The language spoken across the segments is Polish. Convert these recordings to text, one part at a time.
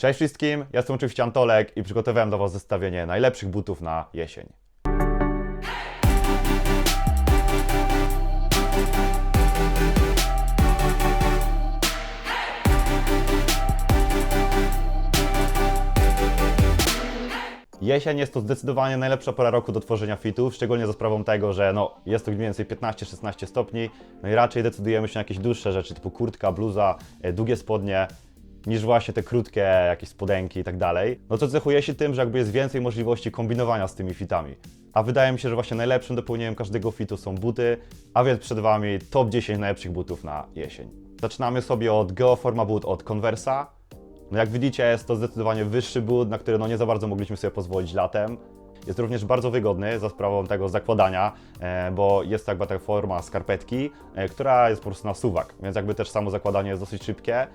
Cześć wszystkim, ja jestem oczywiście Antolek i przygotowałem dla Was zestawienie najlepszych butów na jesień. Jesień jest to zdecydowanie najlepsza pora roku do tworzenia fitów, szczególnie za sprawą tego, że no, jest to mniej więcej 15-16 stopni, no i raczej decydujemy się na jakieś dłuższe rzeczy typu kurtka, bluza, e, długie spodnie, niż właśnie te krótkie jakieś spodenki i tak dalej. No to cechuje się tym, że jakby jest więcej możliwości kombinowania z tymi fitami. A wydaje mi się, że właśnie najlepszym dopełnieniem każdego fitu są buty, a więc przed Wami top 10 najlepszych butów na jesień. Zaczynamy sobie od Geoforma Boot od Conversa. No jak widzicie, jest to zdecydowanie wyższy but, na który no nie za bardzo mogliśmy sobie pozwolić latem. Jest również bardzo wygodny za sprawą tego zakładania, e, bo jest to jakby taka forma skarpetki, e, która jest po prostu na suwak, więc jakby też samo zakładanie jest dosyć szybkie.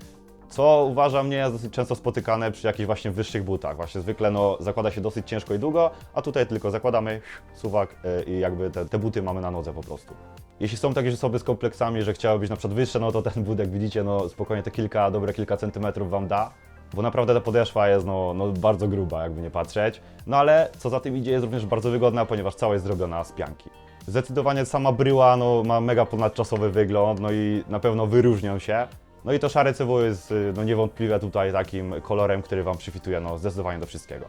Co uważam nie jest dosyć często spotykane przy jakichś właśnie wyższych butach. Właśnie zwykle no, zakłada się dosyć ciężko i długo, a tutaj tylko zakładamy suwak e, i jakby te, te buty mamy na nodze po prostu. Jeśli są takie osoby z kompleksami, że chciały być na przykład wyższe, no to ten but, jak widzicie, no spokojnie te kilka, dobre kilka centymetrów Wam da. Bo naprawdę ta podeszwa jest no, no bardzo gruba, jakby nie patrzeć. No ale co za tym idzie, jest również bardzo wygodna, ponieważ cała jest zrobiona z pianki. Zdecydowanie sama bryła no, ma mega ponadczasowy wygląd, no i na pewno wyróżnią się. No i to szare CW jest y, no, niewątpliwie tutaj takim kolorem, który Wam przyfituje no, zdecydowanie do wszystkiego.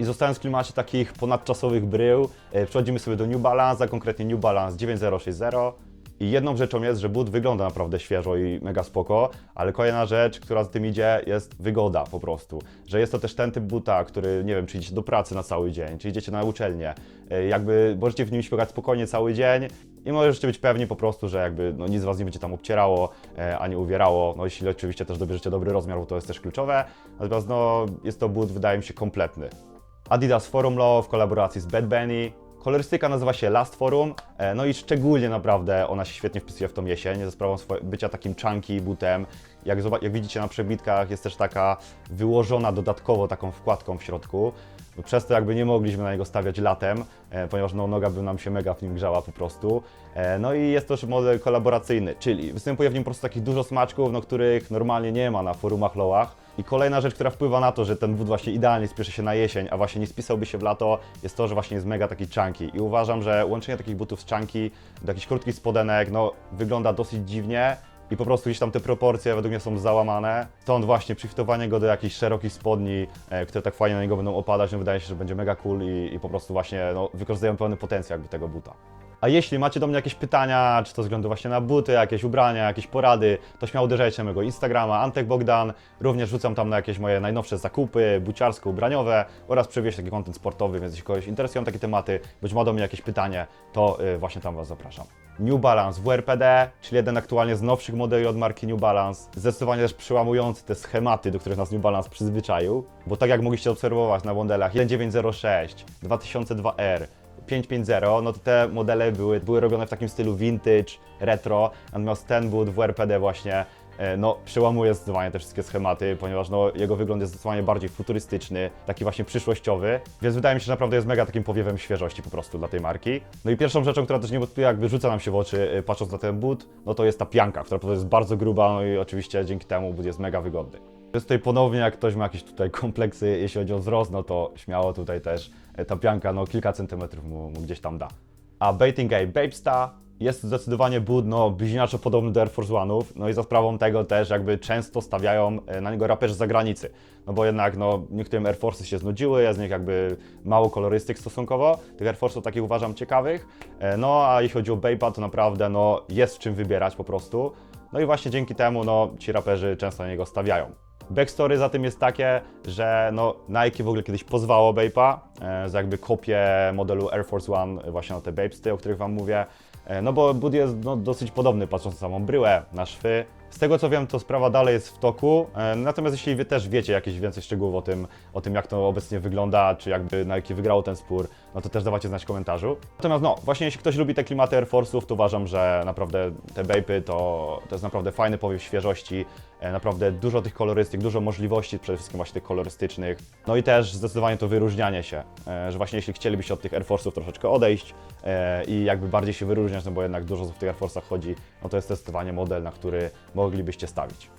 I zostając w klimacie takich ponadczasowych brył, e, przechodzimy sobie do New Balance, a konkretnie New Balance 9060. I jedną rzeczą jest, że but wygląda naprawdę świeżo i mega spoko, ale kolejna rzecz, która za tym idzie, jest wygoda po prostu. Że jest to też ten typ buta, który, nie wiem, czy idziecie do pracy na cały dzień, czy idziecie na uczelnię, e, jakby możecie w nim śpiewać spokojnie cały dzień i możecie być pewni po prostu, że jakby no, nic Was nie będzie tam obcierało, e, ani uwierało, no jeśli oczywiście też dobierzecie dobry rozmiar, bo to jest też kluczowe. Natomiast no, jest to but, wydaje mi się, kompletny. Adidas Forum Law w kolaboracji z Bad Bunny. Kolorystyka nazywa się Last Forum, e, no i szczególnie naprawdę ona się świetnie wpisuje w tą jesień, ze sprawą bycia takim chunky butem. Jak, jak widzicie na przebitkach jest też taka wyłożona dodatkowo taką wkładką w środku. Przez to jakby nie mogliśmy na niego stawiać latem, e, ponieważ no, noga by nam się mega w nim grzała po prostu. E, no i jest też model kolaboracyjny, czyli występuje w nim po prostu takich dużo smaczków, no, których normalnie nie ma na forumach Lowach. I kolejna rzecz, która wpływa na to, że ten but właśnie idealnie spieszy się na jesień, a właśnie nie spisałby się w lato, jest to, że właśnie jest mega taki chunky. I uważam, że łączenie takich butów z chunky do jakichś krótkich spodenek, no wygląda dosyć dziwnie i po prostu gdzieś tam te proporcje według mnie są załamane. Stąd właśnie przyfitowanie go do jakichś szerokich spodni, e, które tak fajnie na niego będą opadać, no wydaje się, że będzie mega cool i, i po prostu właśnie no, pełny potencjał jakby tego buta. A jeśli macie do mnie jakieś pytania, czy to względu właśnie na buty, jakieś ubrania, jakieś porady, to śmiało uderzajcie mojego Instagrama, Antek Bogdan. Również rzucam tam na jakieś moje najnowsze zakupy buciarsko-ubraniowe oraz przewieźć taki kontent sportowy, więc jeśli kogoś interesują takie tematy, bądź ma do mnie jakieś pytanie, to y, właśnie tam Was zapraszam. New Balance WRPD, czyli jeden aktualnie z nowszych modeli od marki New Balance. Zdecydowanie też przełamujący te schematy, do których nas New Balance przyzwyczaił, bo tak jak mogliście obserwować na modelach 1906, 2002R, 550, no to te modele były, były robione w takim stylu vintage, retro, natomiast ten but w RPD właśnie e, no, przełamuje zdecydowanie te wszystkie schematy, ponieważ no, jego wygląd jest zdecydowanie bardziej futurystyczny, taki właśnie przyszłościowy, więc wydaje mi się, że naprawdę jest mega takim powiewem świeżości po prostu dla tej marki. No i pierwszą rzeczą, która też niewątpliwie jakby rzuca nam się w oczy, e, patrząc na ten but, no to jest ta pianka, która po prostu jest bardzo gruba, no i oczywiście dzięki temu but jest mega wygodny. Więc tutaj ponownie, jak ktoś ma jakieś tutaj kompleksy, jeśli chodzi o wzrost, no to śmiało tutaj też e, ta pianka, no kilka centymetrów mu, mu gdzieś tam da. A Baiting Game Babesta jest zdecydowanie but, no bliźniaczo podobny do Air Force One'ów, no i za sprawą tego też jakby często stawiają e, na niego raperzy z zagranicy, no bo jednak no niektórym Air Force'y się znudziły, jest z nich jakby mało kolorystyk stosunkowo, tych Air Force'ów takich uważam ciekawych, E, no a jeśli chodzi o Bape'a, to naprawdę no jest w czym wybierać po prostu, no i właśnie dzięki temu no ci raperzy często na niego stawiają. Backstory za tym jest takie, że no, Nike w ogóle kiedyś pozwało Bape'a e, za jakby kopię modelu Air Force One, e, właśnie na te Bapesty, o których Wam mówię. E, no bo but jest no, dosyć podobny, patrząc na samą bryłę, na szwy. Z tego co wiem, to sprawa dalej jest w toku. E, natomiast jeśli Wy też wiecie jakieś więcej szczegółów o tym, o tym jak to obecnie wygląda, czy jakby Nike wygrało ten spór, no to też dawajcie znać w komentarzu. Natomiast no, właśnie jeśli ktoś lubi te klimaty Air Force'ów, to uważam, że naprawdę te Bape'y to, to jest naprawdę fajny powiew świeżości, e, naprawdę dużo tych kolorystyk, dużo możliwości, przede wszystkim właśnie tych kolorystycznych. No i też zdecydowanie to wyróżnianie się, e, że właśnie jeśli chcielibyście od tych Air Force'ów troszeczkę odejść i jakby bardziej się wyróżniać, no bo jednak dużo w tych Air Force'ach chodzi, no to jest zdecydowanie model, na który moglibyście stawić.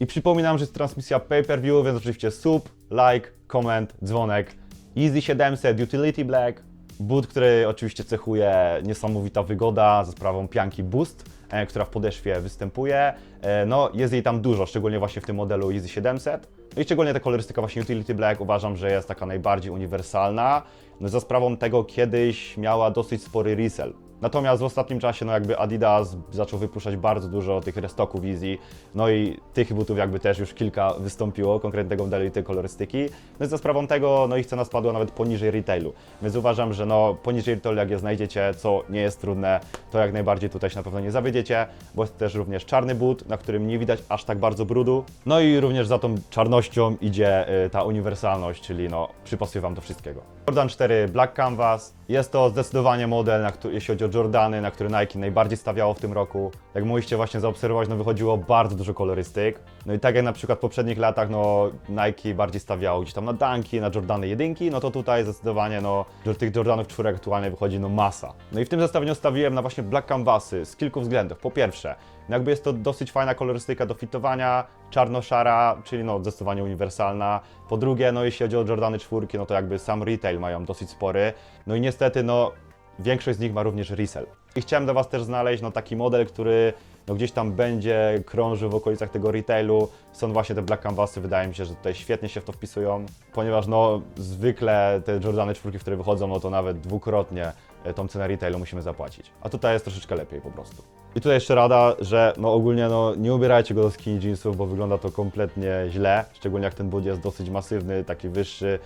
I przypominam, że jest transmisja pay-per-view, więc oczywiście sub, like, comment, dzwonek. Easy 700 Utility Black, Boot, który oczywiście cechuje niesamowita wygoda za sprawą pianki Boost, e, która w podeszwie występuje. E, no, jest jej tam dużo, szczególnie właśnie w tym modelu Easy 700. No i szczególnie ta kolorystyka właśnie Utility Black uważam, że jest taka najbardziej uniwersalna. No, za sprawą tego kiedyś miała dosyć spory resell. Natomiast w ostatnim czasie no jakby Adidas zaczął wypuszczać bardzo dużo tych restocków Easy, no i tych butów jakby też już kilka wystąpiło, konkretnie modelu i tej kolorystyki. No i za sprawą tego no ich cena spadła nawet poniżej retailu, więc uważam, że no poniżej retailu jak je znajdziecie, co nie jest trudne, to jak najbardziej tutaj się na pewno nie zawiedziecie, bo jest też również czarny but, na którym nie widać aż tak bardzo brudu. No i również za tą czarnością idzie y, ta uniwersalność, czyli no przypasuje Wam do wszystkiego. Jordan 4 Black Canvas. Jest to zdecydowanie model, na który, jeśli chodzi o Jordany, na który Nike najbardziej stawiało w tym roku. Jak mogliście właśnie zaobserwować, no wychodziło bardzo dużo kolorystyk. No i tak jak na przykład w poprzednich latach, no Nike bardziej stawiało gdzieś tam na Dunki, na Jordany jedynki, no to tutaj zdecydowanie no tych Jordanów czwórek aktualnie wychodzi no masa. No i w tym zestawieniu stawiłem na właśnie Black Canvasy z kilku względów. Po pierwsze, no jakby jest to dosyć fajna kolorystyka do fitowania, czarno-szara, czyli no zdecydowanie uniwersalna. Po drugie, no jeśli chodzi o Jordany czwórki, no to jakby sam retail mają dosyć spory. No i niestety, no większość z nich ma również resell. I chciałem dla Was też znaleźć no taki model, który no gdzieś tam będzie krążył w okolicach tego retailu. Są właśnie te Black Canvasy, wydaje mi się, że tutaj świetnie się w to wpisują, ponieważ no zwykle te Jordany czwórki, które wychodzą, no to nawet dwukrotnie tą cenę retailu musimy zapłacić. A tutaj jest troszeczkę lepiej po prostu. I tutaj jeszcze rada, że no ogólnie no nie ubierajcie go do skinny jeansów, bo wygląda to kompletnie źle, szczególnie jak ten but jest dosyć masywny, taki wyższy,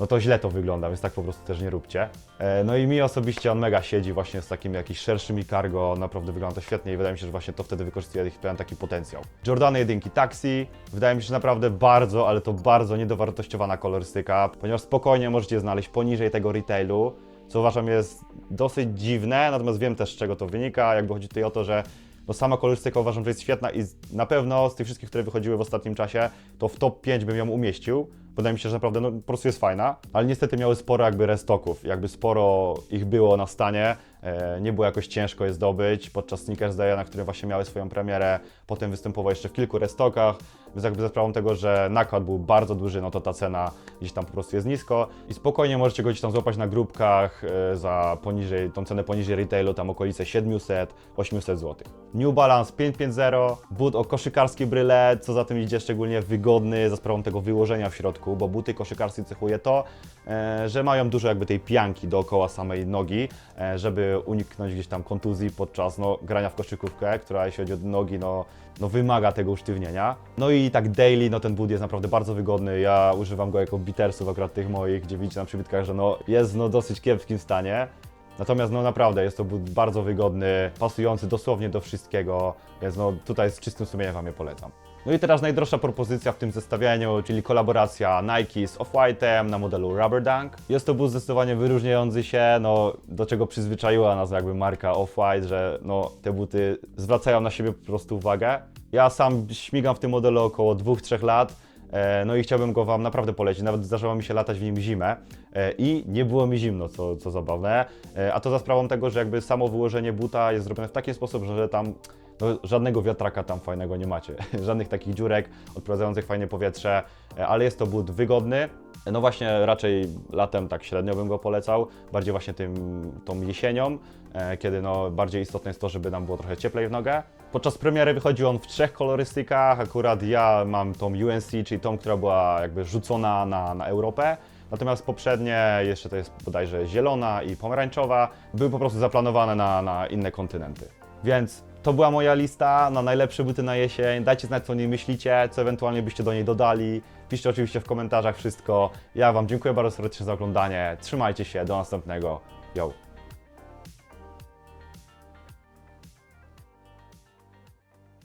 no to źle to wygląda, więc tak po prostu też nie róbcie. E, No i mi osobiście on mega siedzi właśnie z takimi jakimiś szerszymi cargo, naprawdę wygląda to świetnie i wydaje mi się, że właśnie to wtedy wykorzystuje ich pełen taki potencjał. Jordany jedynki Taxi, wydaje mi się, że naprawdę bardzo, ale to bardzo niedowartościowana kolorystyka, ponieważ spokojnie możecie znaleźć poniżej tego retailu, co uważam jest dosyć dziwne, natomiast wiem też z czego to wynika, jakby chodzi tutaj o to, że no sama kolorystyka uważam, że jest świetna i na pewno z tych wszystkich, które wychodziły w ostatnim czasie, to w top 5 bym ją umieścił. Wydaje mi się, że naprawdę no, po prostu jest fajna, ale niestety miały sporo jakby restoków, jakby sporo ich było na stanie, e, nie było jakoś ciężko je zdobyć. Podczas Sneakers Day'a, na którym właśnie miały swoją premierę, potem występował jeszcze w kilku restokach, więc jakby za sprawą tego, że nakład był bardzo duży, no to ta cena gdzieś tam po prostu jest nisko. I spokojnie możecie go gdzieś tam złapać na grupkach e, za poniżej, tą cenę poniżej retailu, tam okolice 700-800 zł. New Balance 550, but o koszykarskiej bryle, co za tym idzie szczególnie wygodny za sprawą tego wyłożenia w środku, bo buty koszykarskie cechuje to, e, że mają dużo jakby tej pianki dookoła samej nogi, e, żeby uniknąć gdzieś tam kontuzji podczas no, grania w koszykówkę, która jeśli chodzi o nogi, no, no wymaga tego usztywnienia. No i tak daily, no ten but jest naprawdę bardzo wygodny, ja używam go jako bitersów akurat tych moich, gdzie widzicie na przybitkach, że no jest w no dosyć kiepskim stanie. Natomiast no naprawdę jest to but bardzo wygodny, pasujący dosłownie do wszystkiego, więc no tutaj z czystym sumieniem Wam je polecam. No i teraz najdroższa propozycja w tym zestawieniu, czyli kolaboracja Nike z Off-White'em na modelu Rubber Dunk. Jest to but zdecydowanie wyróżniający się, no do czego przyzwyczaiła nas jakby marka Off-White, że no te buty zwracają na siebie po prostu uwagę. Ja sam śmigam w tym modelu około 2-3 lat, E, No i chciałbym go Wam naprawdę polecić. Nawet zdarzyło mi się latać w nim zimę e, i nie było mi zimno, co, co zabawne. E, A to za sprawą tego, że jakby samo wyłożenie buta jest zrobione w taki sposób, że tam no, żadnego wiatraka tam fajnego nie macie. Żadnych takich dziurek odprowadzających fajnie powietrze, e, ale jest to but wygodny. No właśnie raczej latem tak średnio bym go polecał, bardziej właśnie tym, tą jesienią, e, kiedy no bardziej istotne jest to, żeby nam było trochę cieplej w nogę. Podczas premiery wychodzi on w trzech kolorystykach, akurat ja mam tą UNC, czyli tą, która była jakby rzucona na, na Europę. Natomiast poprzednie, jeszcze to jest bodajże zielona i pomarańczowa, były po prostu zaplanowane na, na inne kontynenty. Więc to była moja lista na najlepsze buty na jesień. Dajcie znać, co o niej myślicie, co ewentualnie byście do niej dodali. Piszcie oczywiście w komentarzach wszystko. Ja Wam dziękuję bardzo serdecznie za oglądanie. Trzymajcie się, do następnego. Yo!